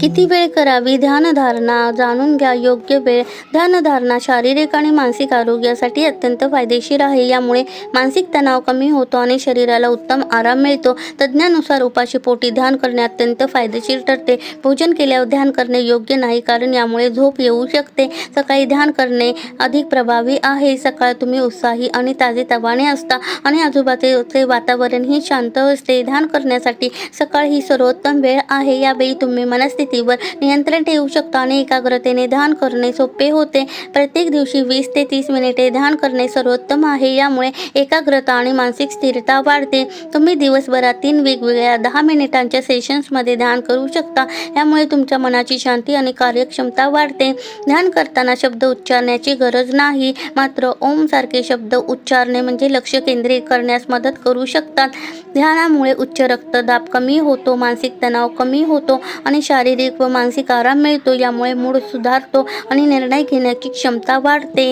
किती वेळ करावी? ध्यानधारणा जाणून घ्या योग्य वेळ. ध्यानधारणा शारीरिक आणि मानसिक आरोग्यासाठी अत्यंत फायदेशीर आहे. यामुळे मानसिक तणाव कमी होतो आणि शरीराला उत्तम आराम मिळतो. तज्ज्ञानुसार उपाशी पोटी ध्यान करणे अत्यंत फायदेशीर ठरते. भोजन केल्यावर ध्यान करणे योग्य नाही कारण यामुळे झोप येऊ शकते. सकाळी ध्यान करणे अधिक प्रभावी आहे. सकाळ तुम्ही उत्साही आणि ताजेतवाने असता आणि आजूबाजूचे वातावरणही शांत असते. ध्यान करण्यासाठी सकाळ ही सर्वोत्तम वेळ आहे. यावेळी तुम्ही मनस्थितीवर नियंत्रण ठेवू शकता आणि एकाग्रतेने ध्यान करणे सोपे होते. प्रत्येक दिवशी वीस ते तीस मिनिटे ध्यान करणे सर्वोत्तम आहे. यामुळे एकाग्रता आणि मानसिक स्थिरता वाढते. तुम्ही दिवसभरात तीन वेगवेगळ्या दहा मिनिटांच्या सेशन्समध्ये ध्यान करू शकता. यामुळे तुमच्या मनाची शांती आणि कार्यक्षमता वाढते. ध्यान करताना शब्द उच्चारण्याची गरज नाही. मात्र ओम सारखे शब्द उच्चारणे म्हणजे लक्ष केंद्रित करण्यास मदत करू शकतात. ध्यानामुळे उच्च रक्तदाब कमी होतो मानसिक तणाव कमी होतो आणि शारीरिक शारीरिक व मानसिक आराम मिळतो यामुळे मूड सुधारतो आणि निर्णय घेण्याची क्षमता वाढते.